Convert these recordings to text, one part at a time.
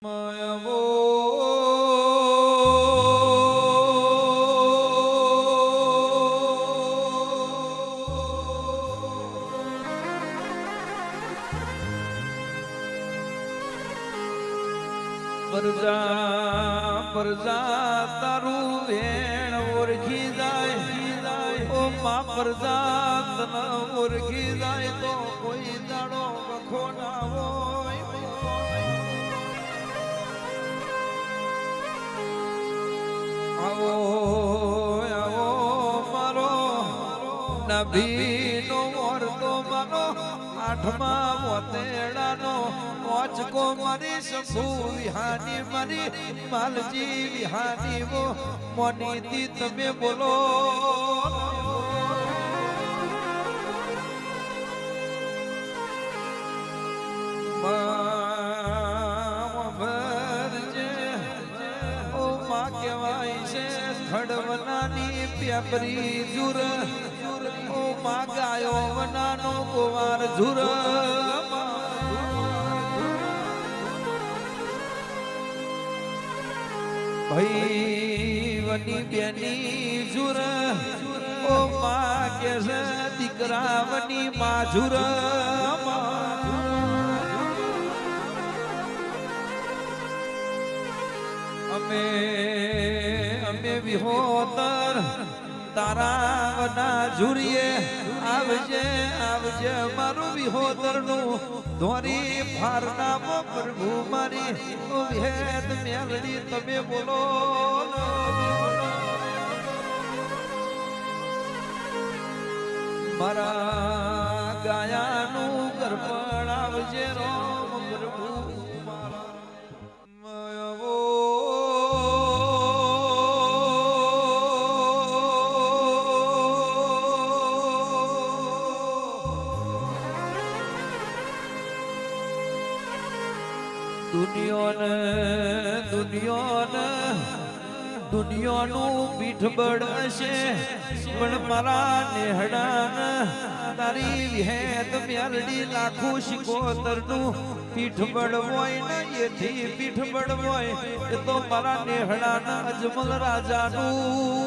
પરજા પરજા તારું વેણ ઓળખી જાય. ઓ મા પરજા તને ઓળખી જાય તો કોઈ દાડો વખો ના હોય. નભીનો મોરતો મારો આઠમા મોતેડાનો મોચકો મારી શંભુ વિહાની મારી માલજી વિહાની વો મોનીથી તમે બોલો. ખડવનાની પ્યાપરી જુર ઓ માં ગાયો વનાનો કુવાર જુર ભાઈ વની બેની જુર ઓ માં કે છે દીકરા વની માં જુર અમે અમે વિહોતર તારા વના ઝુરીએ, આવજે આવજે, મારું વિહોતરનું ધોરી ફારનામો પ્રભુ મારી. વિહેત મેલડી, તમે બોલો મારા ગાયાનું ગરપણ દુનિયાને દુનિયાને પીઠબળ બળશે પણ મારા નેહડાન, તારી વિહેત મ્યાલડી લાખો શિકોતરનું પીઠ હોય ને, એથી પીઠ હોય. એ તો મારા નેહડાના અજમલ રાજાનું.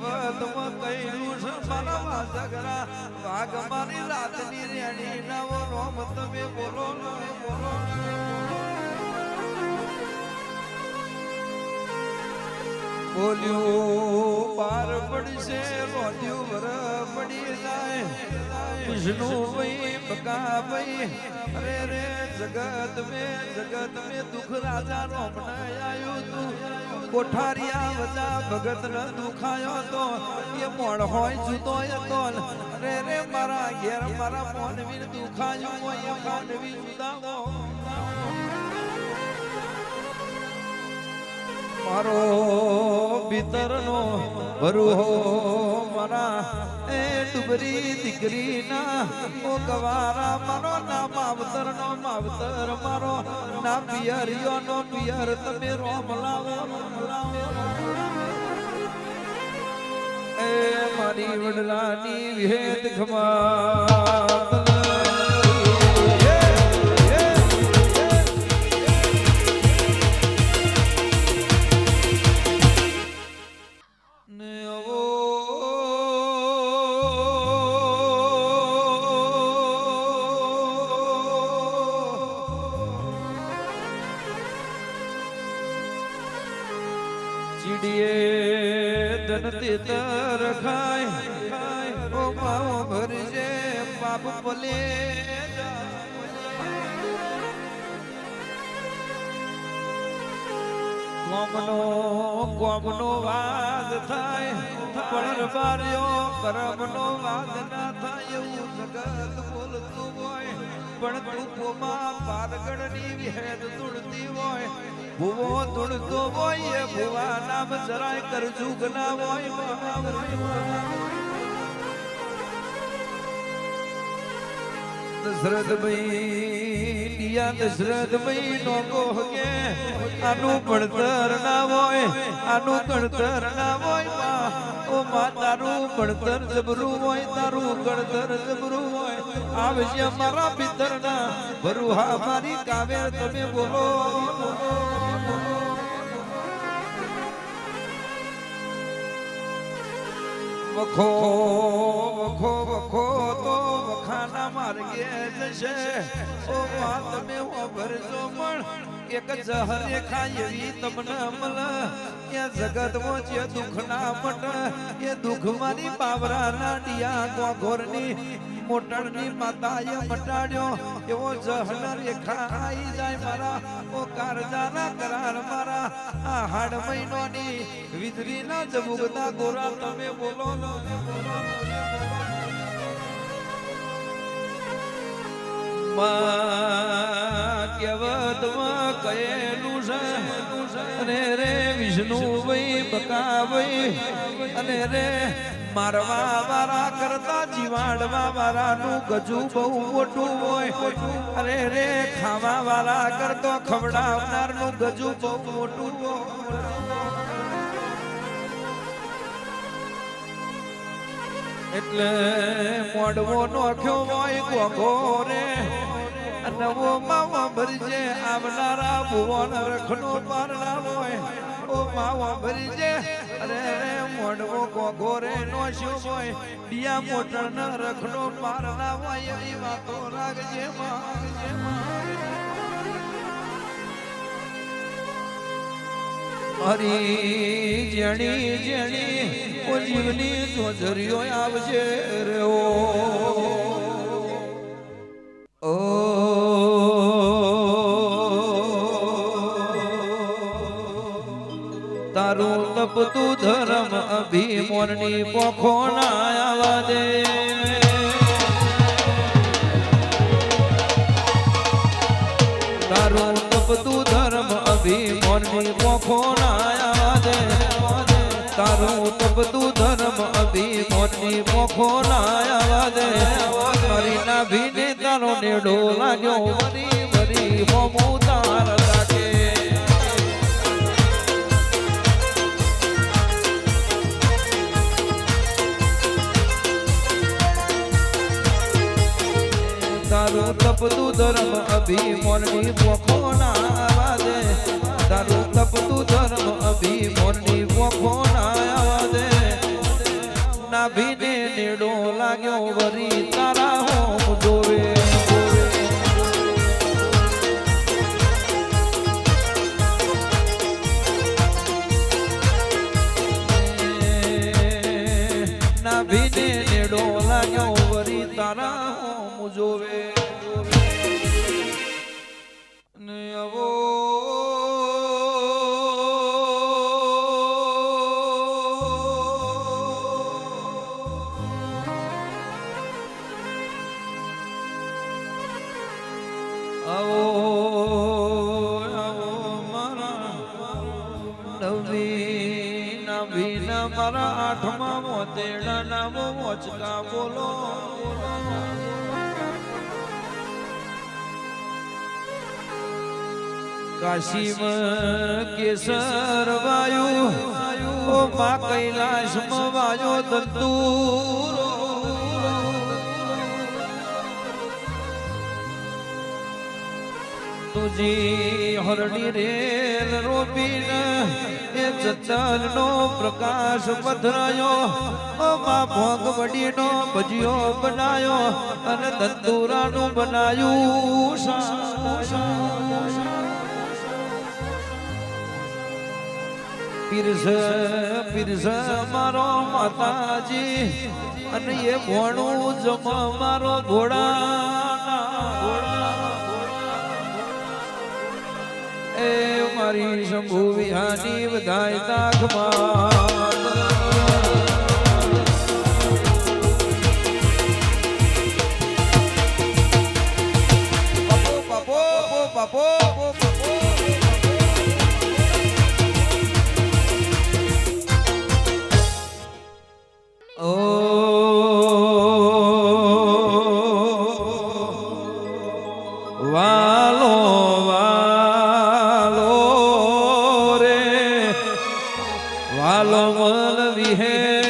બધું કહ્યું છે મારા ઝઘરા વાઘ મારી રાતની રેણી નવો, રોમ તમે બોલો બોલો. બોલ્યું, પાર પડશે રોધ્યું વર પડી જાય વિષ્ણુ ભાઈ અરે રે, જગત મે જગત મે દુખ રાજા નો અપનાયો તું. કોઠારિયા વજા ભગત ન દુખાયો તો. એ મોણ હોય જુતો એ તો. અરે રે, મારા ઘેર મારા મોનવીર દુખાયો હોય મોનવી જુદા મારો ભીતરનો ભરુહો મારા, એ ડુબરી દીકરી ના ઓ ગવારા, મારો ના માવતર નો માવતર મારો ના પિયરિયો નો પિયર, તમે રોમ લાવો. એ મારી વડલાની વિહેત ખમા. ચીડીએ ધનતી તર ખાય. ઓ માવો ભરજે બાપ બોલે કોમનો કોમનો વાદ થાય. પણ બાર્યો કરમનો વાદ ના થાય. એવું જગત બોલતું હોય. પણ તું કોમાં પારગણની વેદ તુળતી હોય. ભૂવો તુડતો હોય ભૂવા નામ જરાય કરજુગ ના હોય. દશરથભાઈ ડિયા દશરથભાઈ નો કહે આનું ભણતર ના હોય, આનું ગણતર ના હોય ઓ માં, તારું ભણતર જબરું હોય, તારું ગણતર જબરું હોય. આવશે મારા પિતર ના ભરુહા મારી કાવ્ય તમે બોલો. વખો વખો વખો તો વખાના માર્ગે જશે. ઓ માં તમે ભરજો પણ એક જહરે ખાય એવી તમને મલ એ જગતમાં જે દુખ ના મટ, એ દુખ મારી પાવરા ના ડિયા ગોઘોરની મોટણની માતાએ મટાડ્યો એવો જહન રેખા આઈ જાય મારા. ઓ કારજાના કરાર મારા. આ હાડ મહિનોની વીજળીના જબુગતા ગોરા તમે બોલો કહેવતમાં કહેલું છે, અને રે વિષ્ણુ વઈ બકા અને રે મારવા વારા કરતા જીવાડવા વાળાનું ગજુ બહુ મોટું હોય. અરે રે, ખાવા વારા કરતો ખવડાવનારનું ગજુ બહુ મોટું એટલે મોડવો નોખ્યો હોય ગોગો રે. નવો ભરી ભરજે આવનારા ભુવન રખનો પારણા હોય. ઓ માવો ભરજે. અરે મોડવો ગોગો રે નોશ્યો હોય. ડિયા મોટર ન રખનો પારણા હોય એવી વાતો રાખજે માંગજે હરી જણી જણી ઓ જીવની ચોજરીઓ આવજે રે ઓ તપતું ધર્મ અભિમોરની પોખો ના આવા દે તારું તપતું ધર્મ અભિમોરની પોખો ના દે તારું તપતું ધર્મ અભિમોરની પોખો ના દે મારી ના ભીને તારો નેડો લાગ્યો. વરી વરી હોમું તાર તપતું ધર્મ અભિમોરની પોખો ના આવાજે નવી નવી મારા આઠમા મોતેડા નામો મોચકા બોલો. કાશીમાં કેસર વાયુ, ઓ મા કૈલાસમાં વાયો તંતુરો તુજી હરડી રેલ રોપીન એ ચચલ નો પ્રકાશ પધરાયો ઓ મા ભોગ વડીનો ભજીયો બનાયો અને તંદુરાનું બનાયું શા- પીરસ પીરસ મારો માતાજી અને એ ભોણું જમા મારો ઘોડા એ મારી શંભુ વિહાની વધાય તાખમાં બાપો. વાલો મલ વિહે